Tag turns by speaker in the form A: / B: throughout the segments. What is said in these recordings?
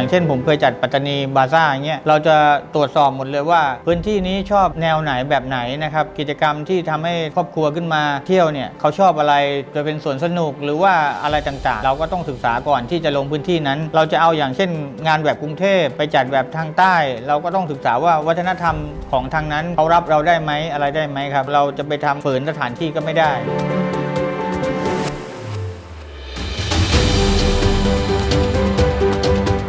A: อย่างเช่นผมเคยจัดปัตตานีบาซ่าอย่างเงี้ยเราจะตรวจสอบหมดเลยว่า พื้นที่นี้ชอบแนวไหนแบบไหนนะครับกิจกรรมที่ทำให้ครอบครัวขึ้นมาเที่ยวเนี่ยเขาชอบอะไรจะเป็นสวนสนุกหรือว่าอะไรต่างๆ เราก็ต้องศึกษาก่อนที่จะลงพื้นที่นั้น เราจะเอาอย่างเช่น งานแบบกรุงเทพไปจัดแบบทางใต้ เราก็ต้องศึกษาว่าวัฒนธรรมของทางนั้นเขารับเราได้ไหมอะไรได้ไหมครับ เราจะไปทำฝืนสถานที่ก็ไม่ได้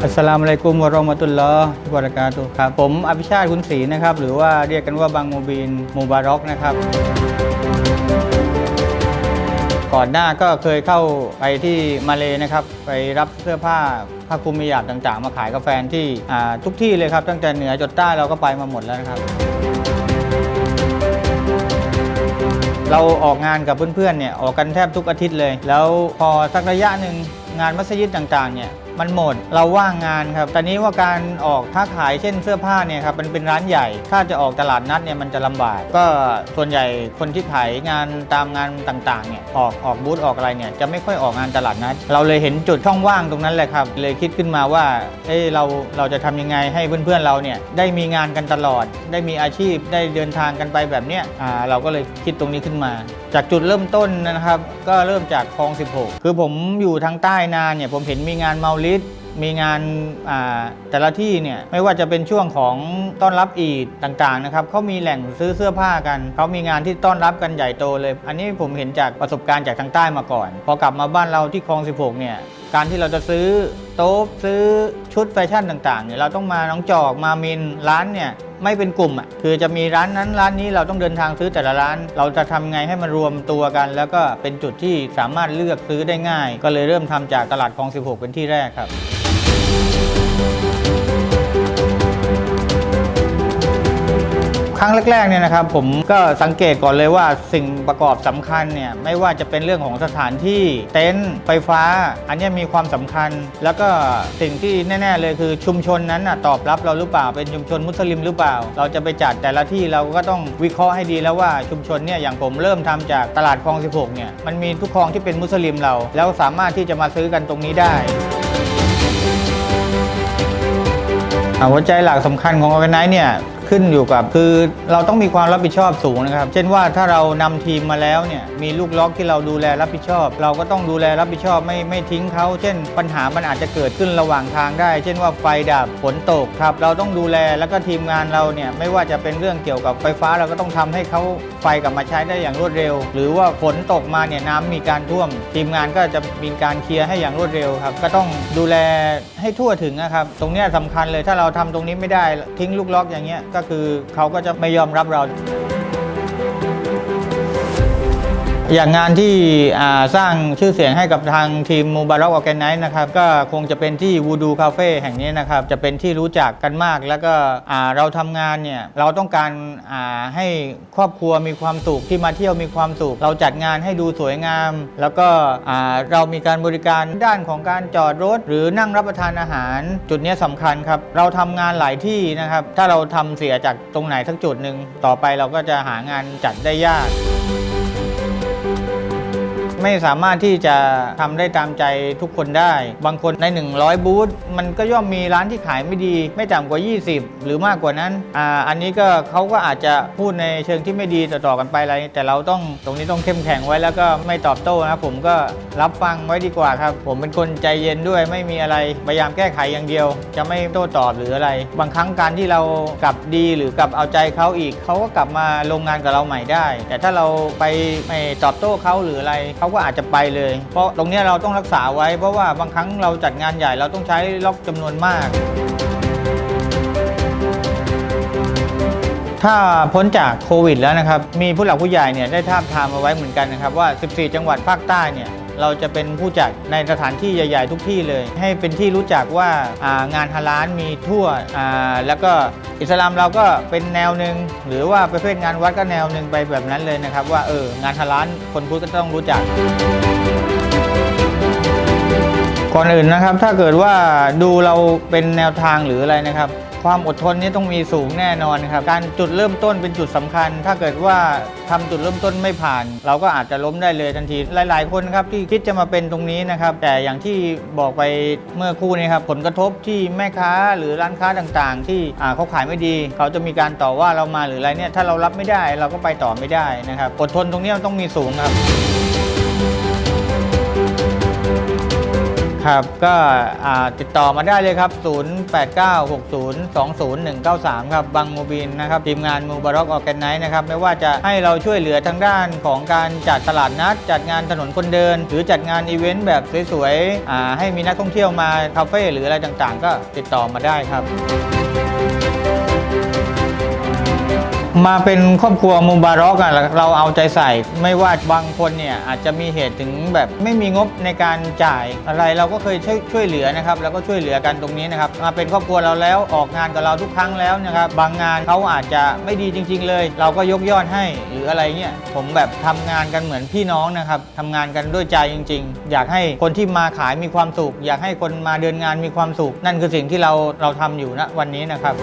A: อัสสลามุอะลัยกุมวะราะมะตุลลอฮ์วะบะเราะกาตุครับผมอภิชาติคุณศรีนะครับ หรือว่าเรียกกันว่าบางโมบินมูบารอกนะครับ ก่อนหน้าก็เคยเข้าไปที่มาเลยนะครับ ไปรับเสื้อผ้าผ้าคลุมมีหยาบต่างๆ มาขายกับแฟที่ทุกที่เลยครับ ตั้งแต่เหนือจดใต้เราก็ไปมาหมดแล้วนะครับ เราออกงานกับเพื่อนๆเนี่ยออกกันแทบทุกอาทิตย์เลย แล้วพอสักระยะหนึ่ง งานมัสยิดต่างๆเนี่ยมันหมดเราว่างงานครับตอนนี้ว่าการออกค้าขายเช่นเสื้อผ้าเนี่ยครับมันเป็นร้านใหญ่ ถ้าจะออกตลาดนัดเนี่ยมันจะลำบาก ก็ส่วนใหญ่คนที่ขายงานตามงานต่างๆเนี่ยออกออกบูธออกอะไรเนี่ยจะไม่ค่อยออกงานตลาดนัด เราเลยเห็นจุดช่องว่างตรงนั้นแหละครับ เลยคิดขึ้นมาว่าเอ้เราเราจะทำยังไงให้เพื่อนๆเราเนี่ยได้มีงานกันตลอด ได้มีอาชีพได้เดินทางกันไปแบบเนี้ยอ่าเราก็เลยคิดตรงนี้ขึ้นมา จากจุดเริ่มต้นนะครับ ก็เริ่มจากคลอง 16 คือผมอยู่ทางใต้นานเนี่ยผมเห็นมีงานเมาลิดมีงานอ่าแต่ละที่เนี่ยไม่ว่าจะเป็นช่วงของต้อนรับอีดต่างๆนะครับเขามีแหล่งซื้อเสื้อผ้ากันเขามีงานที่ต้อนรับกันใหญ่โตเลย อันนี้ผมเห็นจากประสบการณ์จากทางใต้มาก่อน พอกลับมาบ้านเราที่คลอง 16 เนี่ย การที่เราจะซื้อโต๊ะซื้อชุดแฟชั่นต่างๆเนี่ยเราต้องมาน้องจอกมามินร้านเนี่ยไม่เป็นกลุ่มอะคือจะมีร้านนั้นร้านนี้เราต้องเดินทางซื้อแต่ละร้าน เราจะทำไงให้มันรวมตัวกัน แล้วก็เป็นจุดที่สามารถเลือกซื้อได้ง่าย ก็เลยเริ่มทำจากตลาดคลอง 16 เป็นที่แรกครับ ครั้งแรกๆเนี่ยนะครับผมก็สังเกตก่อนเลยว่าสิ่งประกอบสำคัญเนี่ยไม่ว่าจะเป็นเรื่องของสถานที่เต็นท์ไฟฟ้า อันนี้มีความสำคัญ แล้วก็สิ่งที่แน่ ๆ เลยคือชุมชนนั้นตอบรับเราหรือเปล่าเป็นชุมชนมุสลิมหรือเปล่า เราจะไปจัดแต่ละที่เราก็ต้องวิเคราะห์ให้ดีแล้วว่าชุมชนเนี่ยอย่างผมเริ่มทำจากตลาดคลอง 16 เนี่ยมันมีทุกคลองที่เป็นมุสลิมเรา แล้วสามารถที่จะมาซื้อกันตรงนี้ได้หัวใจหลักสำคัญของ Organize เนี่ย ขึ้นอยู่กับคือเราต้องมีความรับผิดชอบสูงนะครับ เช่นว่าถ้าเรานำทีมมาแล้วเนี่ยมีลูกล็อกที่เราดูแลรับผิดชอบ เราก็ต้องดูแลรับผิดชอบไม่ไม่ทิ้งเขา เช่น ปัญหามันอาจจะเกิดขึ้นระหว่างทางได้ เช่นว่าไฟดับฝนตกครับเราต้องดูแลแล้วก็ทีมงานเราเนี่ยไม่ว่าจะเป็นเรื่องเกี่ยวกับไฟฟ้าเราก็ต้องทำให้เขาไฟกลับมาใช้ได้อย่างรวดเร็ว หรือว่าฝนตกมาเนี่ยน้ำมีการท่วม ทีมงานก็จะมีการเคลียร์ให้อย่างรวดเร็วครับก็ต้องดูแลให้ทั่วถึงนะครับตรงนี้ยสำคัญเลยถ้าเราทำตรงนี้ไม่ได้ทิ้งลูกล็อกอย่างเงี้ยก็็คือเขาก็จะไม่ยอมรับเรา อย่างงานที่สร้างชื่อเสียงให้กับทางทีมมูบาร็อกออแกนไนซ์นะครับก็คงจะเป็นที่วูดูคาเฟ่แห่งนี้นะครับจะเป็นที่รู้จักกันมาก แล้วก็เราทำงานเนี่ยเราต้องการให้ครอบครัวมีความสุขที่มาเที่ยวมีความสุขเราจัดงานให้ดูสวยงาม แล้วก็เรามีการบริการด้านของการจอดรถ หรือนั่งรับประทานอาหาร จุดนี้ยสำคัญครับเราทำงานหลายที่นะครับถ้าเราทำเสียจากตรงไหนสักจุดหนึ่งต่อไปเราก็จะหางานจัดได้ยาก ไม่สามารถที่จะทำได้ตามใจทุกคนได้ บางคนใน 100 บูธมันก็ย่อมมีร้านที่ขายไม่ดี ไม่ต่ำกว่า 20 หรือมากกว่านั้นอ่าอันนี้ก็เขาก็อาจจะพูดในเชิงที่ไม่ดีต่อๆกันไปอะไร แต่เราต้องตรงนี้ต้องเข้มแข็งไว้แล้วก็ไม่ตอบโต้นะผมก็รับฟังไว้ดีกว่าครับ ผมเป็นคนใจเย็นด้วยไม่มีอะไรพยายามแก้ไขอย่างเดียว จะไม่โต้ตอบหรืออะไร บางครั้งการที่เรากลับดีหรือกลับเอาใจเขาอีกเขาก็กลับมาลงงานกับเราใหม่ได้ แต่ถ้าเราไปไม่ตอบโต้เขาหรืออะไรเขาก็อาจจะไปเลย เพราะตรงนี้เราต้องรักษาไว้ เพราะว่าบางครั้งเราจัดงานใหญ่เราต้องใช้ล็อกจำนวนมาก ถ้าพ้นจากโควิดแล้วนะครับ มีผู้หลักผู้ใหญ่เนี่ยได้ทาบทามเอาไว้เหมือนกันนะครับว่า 14 จังหวัดภาคใต้เนี่ย เราจะเป็นผู้จัดในสถานที่ใหญ่ ๆ ทุกที่เลย ให้เป็นที่รู้จักว่างานฮาลาลมีทั่วแล้วก็อิสลามเราก็เป็นแนวหนึ่งหรือว่าประเภทงานวัดก็แนวหนึ่งไปแบบนั้นเลยนะครับ ว่าเอองานฮาลาลคนพุทธก็ต้องรู้จักก่อนอื่นนะครับถ้าเกิดว่าดูเราเป็นแนวทางหรืออะไรนะครับ ความอดทนนี่ต้องมีสูงแน่นอนครับ การจุดเริ่มต้นเป็นจุดสำคัญ ถ้าเกิดว่าทำจุดเริ่มต้นไม่ผ่าน เราก็อาจจะล้มได้เลยทันที หลาย ๆ คนครับที่คิดจะมาเป็นตรงนี้นะครับ แต่อย่างที่บอกไปเมื่อครู่นี้ครับผลกระทบที่แม่ค้าหรือร้านค้าต่างๆ ที่เขาขายไม่ดี เขาจะมีการต่อว่าเรามาหรืออะไรเนี่ยถ้าเรารับไม่ได้ เราก็ไปต่อไม่ได้นะครับอดทนตรงนี้ต้องมีสูงครับ ครับก็ติดต่อมาได้เลยครับ 0896020193 ครับบางมูบินนะครับทีมงานมูบาร็อกออแกนไนนะครับไม่ว่าจะให้เราช่วยเหลือทางด้านของการจัดตลาดนัด จัดงานถนนคนเดิน หรือจัดงานอีเวนต์แบบสวยๆให้มีนักท่องเที่ยวมาคาเฟ่หรืออะไรต่างๆ ก็ติดต่อมาได้ครับ มาเป็นครอบครัวมุบาร็อกอะเราเอาใจใส่ ไม่ว่าบางคนเนี่ยอาจจะมีเหตุถึงแบบไม่มีงบในการจ่ายอะไรเราก็เคยช่วยช่วยเหลือนะครับแล้วก็ช่วยเหลือกันตรงนี้นะครับมาเป็นครอบครัวเราแล้วออกงานกับเราทุกครั้งแล้วนะครับบางงานเขาอาจจะไม่ดีจริง ๆ เลย เราก็ยกยอดให้หรืออะไรเงี้ยผมแบบทำงานกันเหมือนพี่น้องนะครับทำงานกันด้วยใจจริง ๆ อยากให้คนที่มาขายมีความสุขอยากให้คนมาเดินงานมีความสุข นั่นคือสิ่งที่เราเราทำอยู่ณวันนี้นะครับ